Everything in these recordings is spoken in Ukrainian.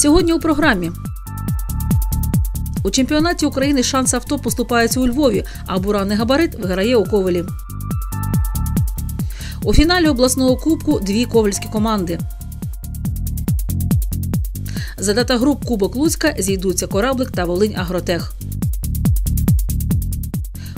Сьогодні у програмі. У чемпіонаті України шанс авто поступається у Львові, а буранний габарит виграє у Ковелі. У фіналі обласного кубку дві ковальські команди. За дата груп Кубок Луцька зійдуться Кораблик та Волинь Агротех.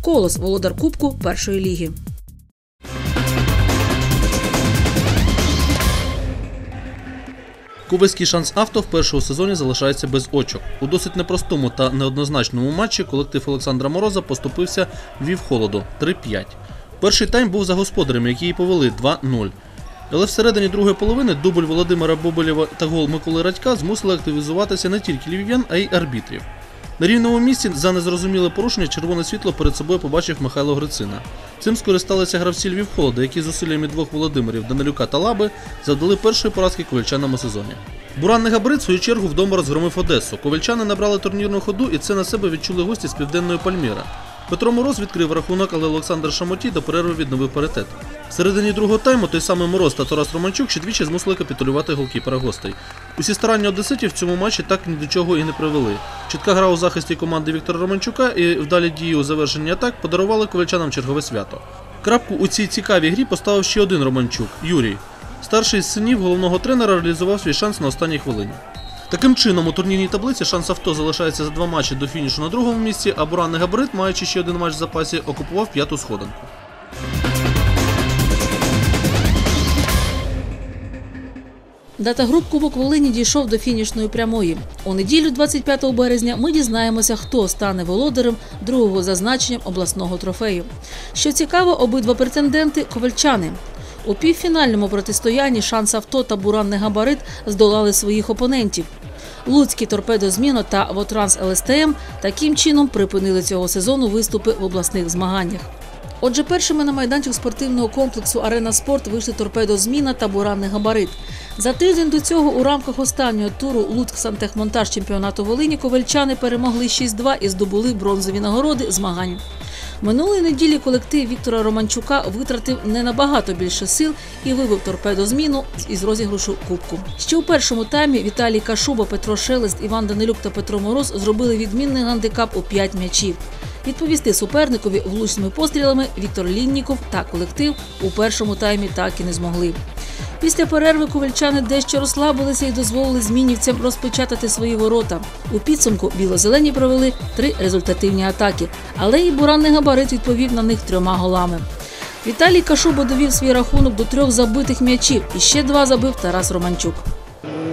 Колос володар Кубку першої ліги. Кубельський шанс авто в першому сезоні залишається без очок. У досить непростому та неоднозначному матчі колектив Олександра Мороза поступився вів холоду 3-5. Перший тайм був за господарями, які її повели 2-0. Але всередині другої половини дубль Володимира Боболєва та гол Миколи Радька змусили активізуватися не тільки львів'ян, а й арбітрів. На рівному місці за незрозуміле порушення червоне світло перед собою побачив Михайло Грицина. Цим скористалися гравці Львів Холода, які зусиллями двох Володимирів Данилюка та Лаби завдали першої поразки ковальчанам сезоні. Буранний габарит в свою чергу вдома розгромив Одесу. Ковальчани набрали турнірну ходу, і це на себе відчули гості з південної Пальміра. Петро Мороз відкрив рахунок, але Олександр Шамотій до перерви відновив паритет. В середині другого тайму той самий Мороз та Тарас Романчук ще двічі змусили капітулювати голкіпера гостей. Усі старання одеситів в цьому матчі так ні до чого і не привели. Чітка гра у захисті команди Віктора Романчука і вдалі дії у завершенні атак подарували ковальчанам чергове свято. Крапку у цій цікавій грі поставив ще один Романчук Юрій. Старший з синів головного тренера реалізував свій шанс на останній хвилині. Таким чином, у турнірній таблиці шанс авто залишається за два матчі до фінішу на другому місці, а буранний габарит, маючи ще один матч в запасі, окупував п'яту сходинку. Дата груп Кубок Волині дійшов до фінішної прямої. У неділю, 25 березня, ми дізнаємося, хто стане володарем другого за значенням обласного трофею. Що цікаво, обидва претенденти ковальчани. У півфінальному протистоянні шанс авто та буранний габарит здолали своїх опонентів. Луцький торпедо Зміно та Вотранс ЛСТМ таким чином припинили цього сезону виступи в обласних змаганнях. Отже, першими на майданчик спортивного комплексу Арена Спорт вийшли торпедо Зміна та буранний габарит. За тиждень до цього у рамках останнього туру Луцьк сантехмонтаж чемпіонату Волині ковальчани перемогли 6-2 і здобули бронзові нагороди змагань. Минулої неділі колектив Віктора Романчука витратив не набагато більше сил і вивив торпедо зміну із розіграшу кубку. Ще у першому таймі Віталій Кашуба, Петро Шелест, Іван Данилюк та Петро Мороз зробили відмінний гандикап у 5 м'ячів. Відповісти суперникові влучними пострілами Віктор Лінніков та колектив у першому таймі так і не змогли. Після перерви ковальчани дещо розслабилися і дозволили змінівцям розпечатати свої ворота. У підсумку біло-зелені провели три результативні атаки, але і буранний габарит відповів на них трьома голами. Віталій Кашуба довів свій рахунок до трьох забитих м'ячів і ще два забив Тарас Романчук.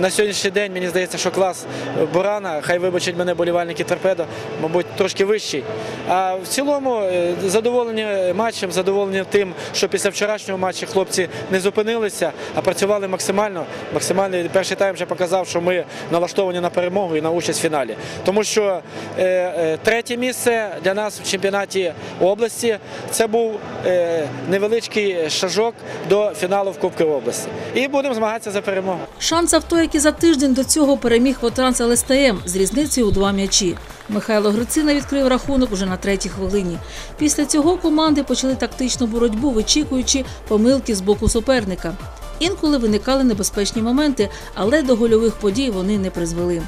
На сьогоднішній день мені здається, що клас Бурана, хай вибачать мене болівальники торпедо, мабуть, трошки вищий. А в цілому е, задоволені матчем, задоволені тим, що після вчорашнього матчу хлопці не зупинилися, а працювали максимально. Максимальний перший тайм вже показав, що ми налаштовані на перемогу і на участь в фіналі. Тому що е, е, третє місце для нас в чемпіонаті області це був е, невеличкий шажок до фіналу в Кубки області. І будемо змагатися за перемогу. Шанс авто, який за тиждень до цього переміг Вотранс ЛСТМ з різницею у два м'ячі. Михайло Грицина відкрив рахунок уже на третій хвилині. Після цього команди почали тактичну боротьбу, вичікуючи помилки з боку суперника. Інколи виникали небезпечні моменти, але до гольових подій вони не призвели.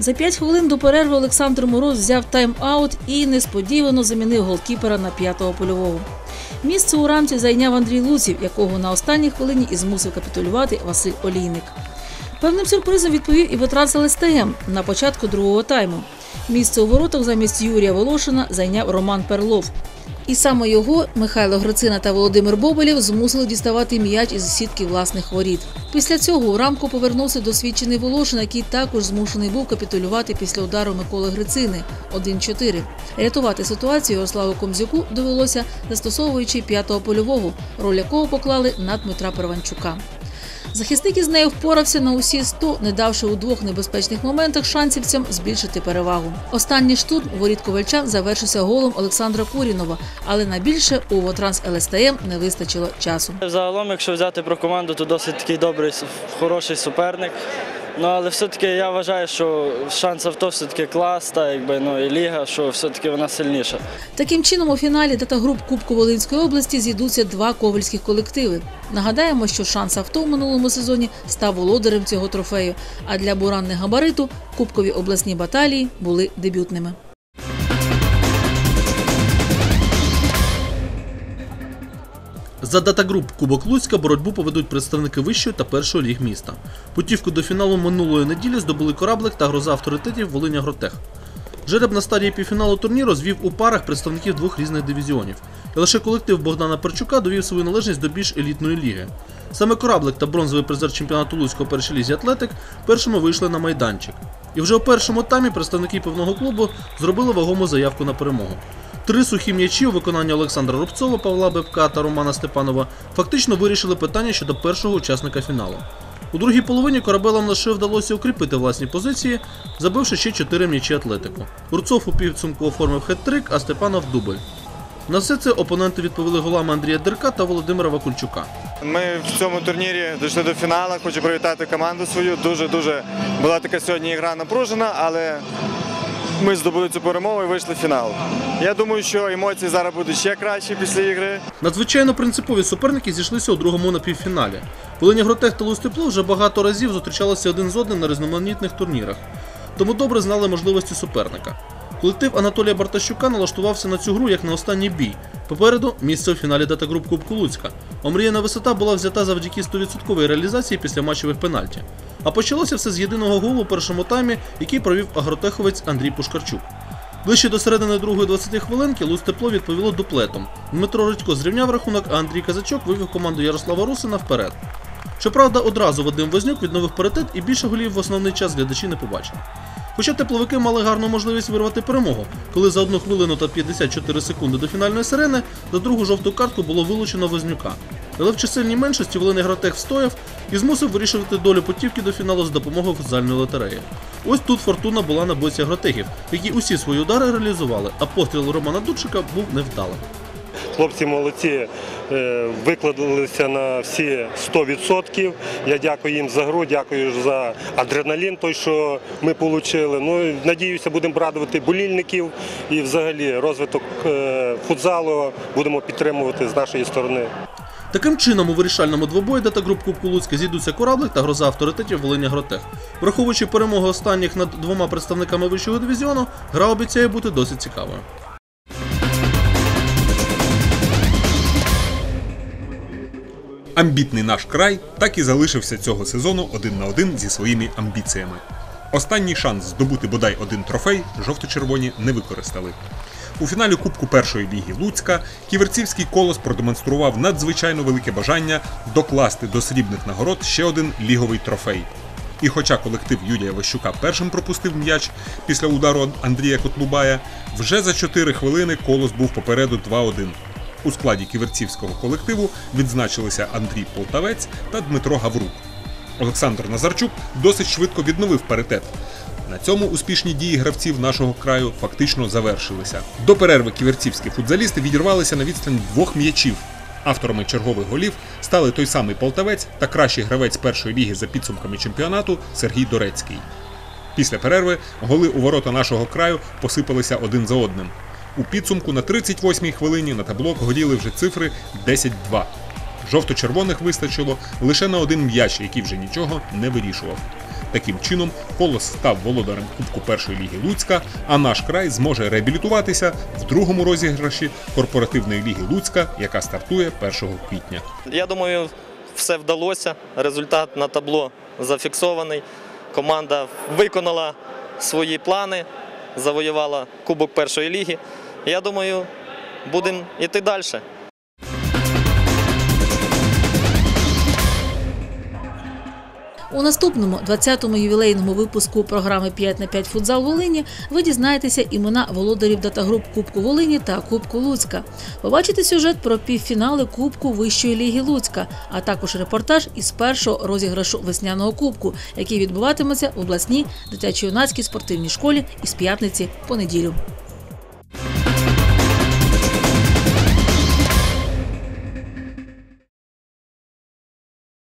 За п'ять хвилин до перерви Олександр Мороз взяв тайм-аут і несподівано замінив голкіпера на п'ятого польового. Місце у рамці зайняв Андрій Луців, якого на останній хвилині і змусив капітулювати Василь Олійник. Певним сюрпризом відповів і Ветранс ЛСТМ на початку другого тайму. Місце у воротах замість Юрія Волошина зайняв Роман Перлов. І саме його Михайло Грицина та Володимир Боболєв змусили діставати м'яч із сітки власних воріт. Після цього у рамку повернувся досвідчений Волошин, який також змушений був капітулювати після удару Миколи Грицини 1-4. Рятувати ситуацію Ярославу Комзюку довелося застосовуючи п'ятого польового, роль якого поклали на Дмитра Перванчука. Захисник із нею впорався на усі 100, не давши у двох небезпечних моментах шансівцям збільшити перевагу. Останній штурм воріт ковальчан завершився голом Олександра Курінова, але на більше у Вотранс ЛСТМ не вистачило часу. Загалом, якщо взяти про команду, то досить такий добрий, хороший суперник. Ну але все-таки я вважаю, що шанс авто все-таки клас, та якби ну і ліга, що все-таки вона сильніша. Таким чином, у фіналі датагруп Кубку Волинської області зійдуться два ковальських колективи. Нагадаємо, що шанс авто в минулому сезоні став володарем цього трофею. А для буранних габариту кубкові обласні баталії були дебютними. За датагруп Кубок Луцька боротьбу поведуть представники вищої та першої ліг міста. Путівку до фіналу минулої неділі здобули кораблик та гроза авторитетів Волиня Гротех. Жереб на стадії півфіналу турніру звів у парах представників двох різних дивізіонів. І лише колектив Богдана Перчука довів свою належність до більш елітної ліги. Саме кораблик та бронзовий призер чемпіонату Луцького першій лізі Атлетик першими вийшли на майданчик. І вже у першому таймі представники певного клубу зробили вагому заявку на перемогу. Три сухі м'ячі у виконанні Олександра Рубцова, Павла Бебка та Романа Степанова фактично вирішили питання щодо першого учасника фіналу. У другій половині корабелам лише вдалося укріпити власні позиції, забивши ще чотири м'ячі атлетику. Рубцов у підсумку оформив хет-трик, а Степанов дубль. На все це опоненти відповіли голами Андрія Дерка та Володимира Вакульчука. Ми в цьому турнірі дійшли до фіналу. Хочу привітати команду свою. Дуже дуже була така сьогодні гра напружена, але ми здобули цю перемогу і вийшли в фінал. Я думаю, що емоції зараз будуть ще кращі після ігри. Надзвичайно принципові суперники зійшлися у другому напівфіналі. Волиня Гротех та Лустепло вже багато разів зустрічалися один з одним на різноманітних турнірах, тому добре знали можливості суперника. Колектив Анатолія Бартащука налаштувався на цю гру як на останній бій. Попереду місце у фіналі датагруп Кубку Луцька. Омріяна висота була взята завдяки 100% реалізації після матчевих пенальті. А почалося все з єдиного голу у першому таймі, який провів агротеховець Андрій Пушкарчук. Ближче до середини другої 20 хвилинки Луз Тепло відповіло дуплетом. Дмитро Редько зрівняв рахунок, а Андрій Казачок вивів команду Ярослава Русина вперед. Щоправда, одразу Вадим Вознюк відновив паритет і більше голів в основний час глядачі не побачили. Хоча тепловики мали гарну можливість вирвати перемогу, коли за 1 хвилину та 54 секунди до фінальної сирени за другу жовту картку було вилучено Вознюка. Але в чисельній меншості Волиний Гратех встояв і змусив вирішувати долю путівки до фіналу з допомогою футзальної лотереї. Ось тут фортуна була на боці агротехів, які усі свої удари реалізували, а постріл Романа Дудчика був невдалим. Хлопці молодці, е, викладалися на всі 100%. Я дякую їм за гру, дякую за адреналін, той, що ми отримали. Ну, надіюся, будемо радувати болільників і взагалі розвиток е, футзалу будемо підтримувати з нашої сторони. Таким чином, у вирішальному двобої датагруп Кубку Луцька зійдуться кораблик та гроза авторитетів Волиня Гротех. Враховуючи перемогу останніх над двома представниками вищого дивізіону, гра обіцяє бути досить цікавою. Амбітний наш край так і залишився цього сезону один на один зі своїми амбіціями. Останній шанс здобути бодай один трофей жовто-червоні не використали. У фіналі Кубку першої ліги Луцька ківерцівський колос продемонстрував надзвичайно велике бажання докласти до срібних нагород ще один ліговий трофей. І хоча колектив Юрія Ващука першим пропустив м'яч після удару Андрія Котлубая, вже за 4 хвилини колос був попереду 2-1. У складі ківерцівського колективу відзначилися Андрій Полтавець та Дмитро Гаврук. Олександр Назарчук досить швидко відновив паритет. На цьому успішні дії гравців нашого краю фактично завершилися. До перерви ківерцівські футзалісти відірвалися на відстань двох м'ячів. Авторами чергових голів стали той самий Полтавець та кращий гравець першої ліги за підсумками чемпіонату Сергій Дорецький. Після перерви голи у ворота нашого краю посипалися один за одним. У підсумку на 38-й хвилині на табло горіли вже цифри 10-2. Жовто-червоних вистачило лише на один м'яч, який вже нічого не вирішував. Таким чином, колос став володарем Кубку першої ліги Луцька, а наш край зможе реабілітуватися в другому розіграші корпоративної ліги Луцька, яка стартує 1 квітня. Я думаю, все вдалося. Результат на табло зафіксований. Команда виконала свої плани, завоювала Кубок першої ліги. Я думаю, будемо йти далі. У наступному 20-му ювілейному випуску програми 5 на 5 футзал Волині ви дізнаєтеся імена володарів датагруп Кубку Волині та Кубку Луцька. Побачите сюжет про півфінали Кубку Вищої ліги Луцька, а також репортаж із першого розіграшу весняного кубку, який відбуватиметься в обласній дитячо-юнацькій спортивній школі із п'ятниці по неділю.